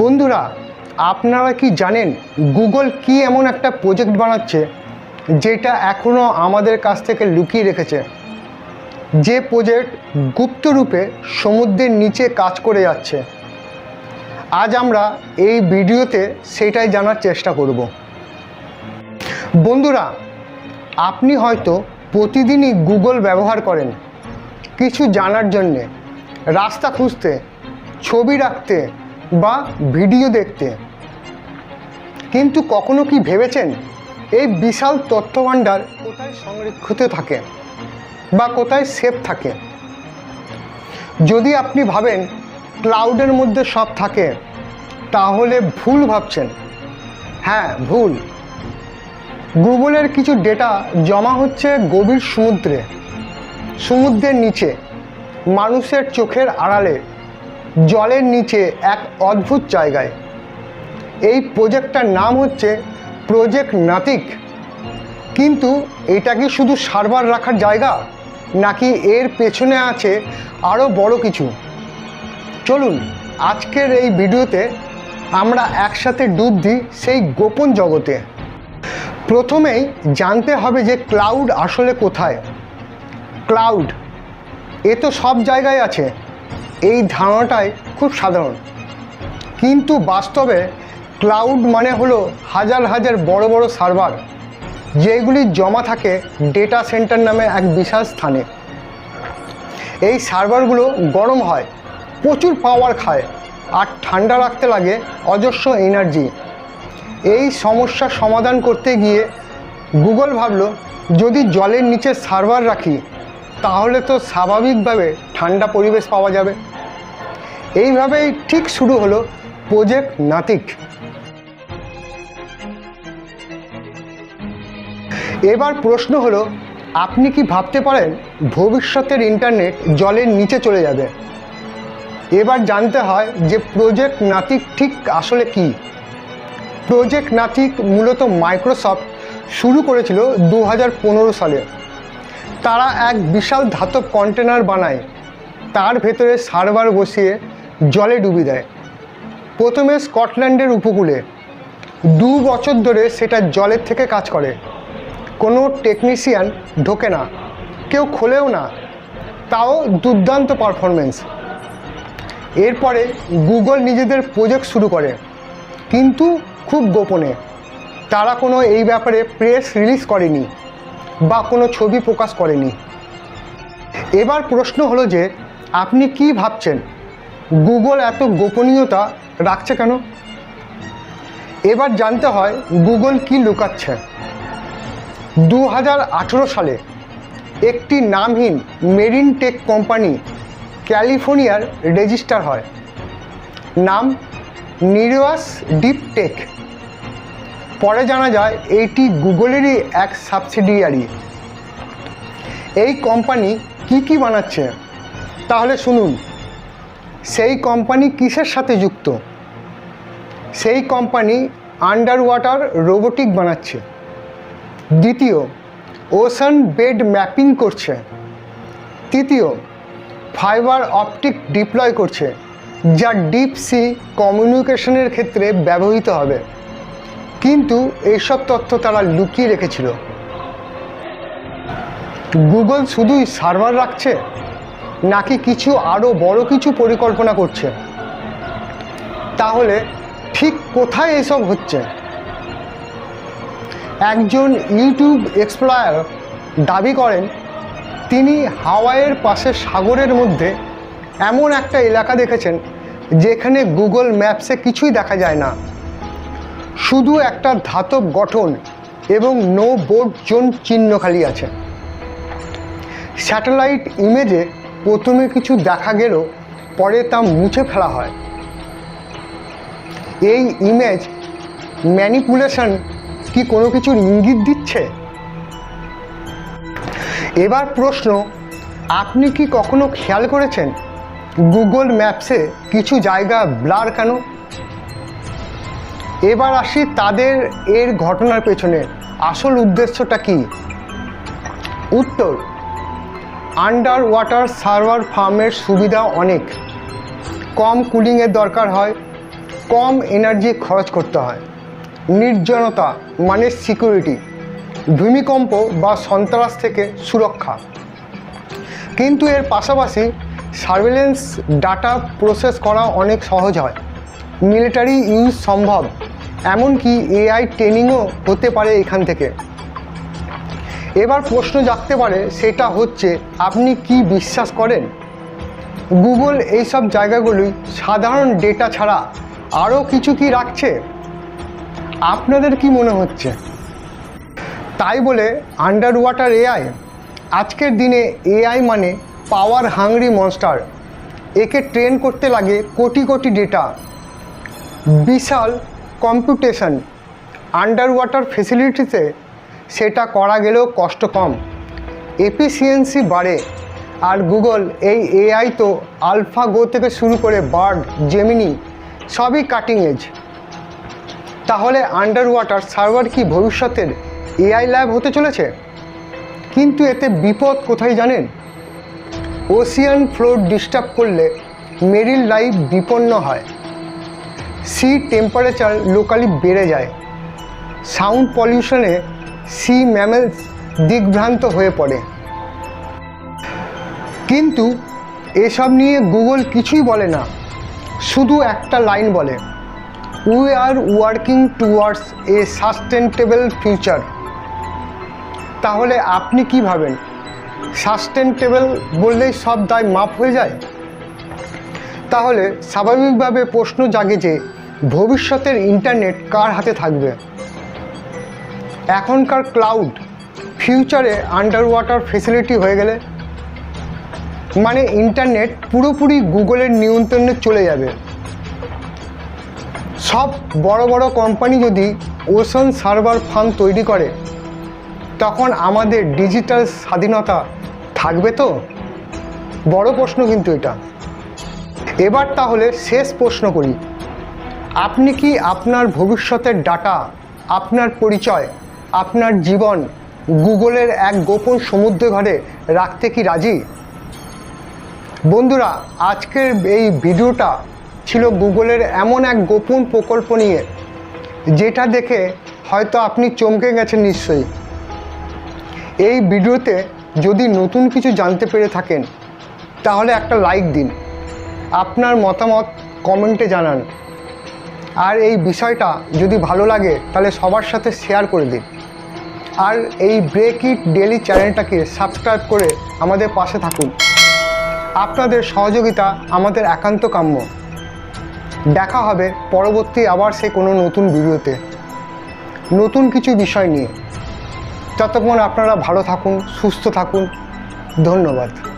বন্ধুরা, আপনারা কি জানেন গুগল কি এমন একটা প্রজেক্ট বানাচ্ছে যেটা এখনও আমাদের কাছ থেকে লুকিয়ে রেখেছে? যে প্রজেক্ট গুপ্তরূপে সমুদ্রের নিচে কাজ করে যাচ্ছে। আজ আমরা এই ভিডিওতে সেটাই জানার চেষ্টা করব। বন্ধুরা, আপনি হয়তো প্রতিদিনই গুগল ব্যবহার করেন কিছু জানার জন্যে, রাস্তা খুঁজতে, ছবি রাখতে বা ভিডিও দেখতে। কিন্তু কখনো কি ভেবেছেন এই বিশাল তথ্য ভাণ্ডার কোথায় সংরক্ষিত থাকে বা কোথায় সেফ থাকে? যদি আপনি ভাবেন ক্লাউডের মধ্যে সব থাকে, তাহলে ভুল ভাবছেন। হ্যাঁ ভুল। গুগলের কিছু ডেটা জমা হচ্ছে গভীর সমুদ্রে, সমুদ্রের নিচে, মানুষের চোখের আড়ালে। জলের নিচে এক অদ্ভুত জায়গায়। এই প্রজেক্টটার নাম হচ্ছে প্রজেক্ট নাতিক কিন্তু এটা কি শুধু সার্ভার রাখার জায়গা? নাকি এর পেছনে আছে আরও বড় কিছু? চলুন, আজকের এই ভিডিওতে আমরা একসাথে ডুব দিই সেই গোপন জগতে। প্রথমেই জানতে হবে যে ক্লাউড আসলে কোথায়। ক্লাউড, এ তো সব জায়গায় আছে। এই ধারণাটাই খুব সাধারণ। কিন্তু বাস্তবে ক্লাউড মানে হলো হাজার হাজার বড় বড় সার্ভার যেগুলি জমা থাকে ডেটা সেন্টার নামে এক বিশাল স্থানে। এই সার্ভারগুলো গরম হয়, প্রচুর পাওয়ার খায় আর ঠান্ডা রাখতে লাগে অজস্র এনার্জি। এই সমস্যার সমাধান করতে গিয়ে গুগল ভাবলো, যদি জলের নিচে সার্ভার রাখি, তাহলে তো স্বাভাবিকভাবে ঠান্ডা পরিবেশ পাওয়া যাবে। এইভাবেই ঠিক শুরু হলো প্রজেক্ট নাতিক। এবার প্রশ্ন হলো, আপনি কি ভাবতে পারেন ভবিষ্যতের ইন্টারনেট জলের নিচে চলে যাবে? এবার জানতে হয় যে প্রজেক্ট নাতিক ঠিক আসলে কি। প্রজেক্ট নাতিক মূলত মাইক্রোসফট শুরু করেছিল দু হাজার পনেরো সালে। তারা এক বিশাল ধাতব কন্টেনার বানায়। তার ভেতরে সার্ভার বসিয়ে জলে ডুবি দেয়। প্রথমে স্কটল্যান্ডের উপকূলে দু বছর ধরে সেটা জলের থেকে কাজ করে। কোনো টেকনিশিয়ান ঢোকে না, কেউ খোলেও না। তাও দুর্দান্ত পারফরমেন্স এরপরে গুগল নিজেদের প্রজেক্ট শুরু করে, কিন্তু খুব গোপনে। তারা কোনো এই ব্যাপারে প্রেস রিলিজ করেনি বা কোনো ছবি প্রকাশ করেনি। এবার প্রশ্ন হলো যে, আপনি কি ভাবছেন? গুগল এত গোপনীয়তা রাখছে কেন? এবার জানতে হয় গুগল কি লুকাচ্ছে। দু হাজার আঠেরো সালে একটি নামহীন মেরিন টেক কোম্পানি ক্যালিফোর্নিয়ার রেজিস্টার হয়। নাম নিরোয়াস ডিপ টেক। পরে জানা যায় এইটি গুগলেরই এক সাবসিডিয়ারি। এই কোম্পানি কি কি বানাচ্ছে? তাহলে শুনুন। সেই কোম্পানি কিসের সাথে যুক্ত? সেই কোম্পানি আন্ডার ওয়াটার রোবোটিক বানাচ্ছে। দ্বিতীয় ওশান বেড ম্যাপিং করছে। তৃতীয় ফাইবার অপটিক ডিপ্লয় করছে, যা ডিপ সি কমিউনিকেশনের ক্ষেত্রে ব্যবহৃত হবে। কিন্তু এইসব তথ্য তারা লুকিয়ে রেখেছিল। গুগল শুধুই সার্ভার রাখছে? নাকি কিছু আরও বড় কিছু পরিকল্পনা করছে? তাহলে ঠিক কোথায় এসব হচ্ছে? একজন ইউটিউব এক্সপ্লোয়ার দাবি করেন, তিনি হাওয়াইয়ের পাশে সাগরের মধ্যে এমন একটা এলাকা দেখেছেন, যেখানে গুগল ম্যাপসে কিছুই দেখা যায় না। শুধু একটা ধাতব গঠন এবং নো বোর্ড জোন চিহ্ন খালি আছে। স্যাটেলাইট ইমেজে প্রথমে কিছু দেখা গেলেও পরে তা মুছে ফেলা হয়। এই ইমেজ ম্যানিপুলেশন কি কোনো কিছুর ইঙ্গিত দিচ্ছে? এবার প্রশ্ন, আপনি কি কখনো খেয়াল করেছেন গুগল ম্যাপসে কিছু জায়গা ব্লার কেন? এবার আসি তাদের এর ঘটনার পেছনে। আসল উদ্দেশ্যটা কি? উত্তর আন্ডার ওয়াটার সার্ভার ফার্মের সুবিধা অনেক। কম কুলিংয়ের দরকার হয়, কম এনার্জি খরচ করতে হয়। নির্জনতা মানে সিকিউরিটি ভূমিকম্প বা সন্ত্রাস থেকে সুরক্ষা। কিন্তু এর পাশাপাশি সার্ভেলেন্স ডাটা প্রসেস করা অনেক সহজ হয়। মিলিটারি ইউজ সম্ভব, এমনকি এআই ট্রেনিংও হতে পারে এখান থেকে। এবার প্রশ্ন জাগতে পারে, সেটা হচ্ছে, আপনি কি বিশ্বাস করেন? গুগল এইসব জায়গাগুলি সাধারণ ডেটা ছাড়া আরও কিছু কি রাখছে? আপনাদের কি মনে হচ্ছে? তাই বলে আন্ডার ওয়াটার এআই আজকের দিনে এআই মানে পাওয়ার হাংরি মনস্টার একে ট্রেন করতে লাগে কোটি কোটি ডেটা বিশাল কম্পিউটেশন আন্ডার ওয়াটার ফেসিলিটিতে সেটা করা গেলেও কষ্ট কম। এফিসিয়েন্সি বাড়ে আর গুগল এই এআই তো আলফা গো থেকে শুরু করে বার্ড, জেমিনি সবই কাটিং এজ তাহলে আন্ডার ওয়াটার সার্ভার কি ভবিষ্যতের এআই ল্যাব হতে চলেছে? কিন্তু এতে বিপদ কোথায় জানেন? ওশিয়ান ফ্লোর ডিস্টার্ব করলে মেরিল লাইফ বিপন্ন হয়। সি টেম্পারেচার লোকালি বেড়ে যায়। সাউন্ড পলিউশনে সি ম্যামেলস দিগ্ভ্রান্ত হয়ে পড়ে। কিন্তু এসব নিয়ে গুগল কিছুই বলে না, শুধু একটা লাইন বলে we are working towards a sustainable future তাহলে আপনি কি ভাবেন? সাস্টেনেবল বললেই সব দায় মাপ হয়ে যায়? তাহলে স্বাভাবিকভাবে প্রশ্ন জাগে যে ভবিষ্যতের ইন্টারনেট কার হাতে থাকবে? এখনকার ক্লাউড ফিউচারে আন্ডার ওয়াটার ফেসিলিটি হয়ে গেলে মানে ইন্টারনেট পুরোপুরি গুগলের নিয়ন্ত্রণে চলে যাবে। সব বড় বড় কোম্পানি যদি ওশন সার্ভার ফার্ম তৈরি করে, তখন আমাদের ডিজিটাল স্বাধীনতা থাকবে তো? বড় প্রশ্ন কিন্তু এটা। এবার তাহলে শেষ প্রশ্ন করি। আপনি কি আপনার ভবিষ্যতের ডাটা আপনার পরিচয় আপনার জীবন গুগলের এক গোপন সমুদ্র ঘরে রাখতে কি রাজি? বন্ধুরা, আজকের এই ভিডিওটা ছিল গুগলের এমন এক গোপন প্রকল্প নিয়ে, যেটা দেখে হয়তো আপনি চমকে গেছেন নিশ্চয়ই। এই ভিডিওতে যদি নতুন কিছু জানতে পেরে থাকেন, তাহলে একটা লাইক দিন, আপনার মতামত কমেন্টে জানান। আর এই বিষয়টা যদি ভালো লাগে, তাহলে সবার সাথে শেয়ার করে দিন। আর এই ব্রেক ইট ডেলি চ্যানেলটাকে সাবস্ক্রাইব করে আমাদের পাশে থাকুন। আপনাদের সহযোগিতা আমাদের একান্ত কাম্য। দেখা হবে পরবর্তী আবার সে কোনো নতুন ভিডিওতে। নতুন কিছু বিষয় নিয়ে। ততক্ষণ আপনারা ভালো থাকুন, সুস্থ থাকুন। ধন্যবাদ।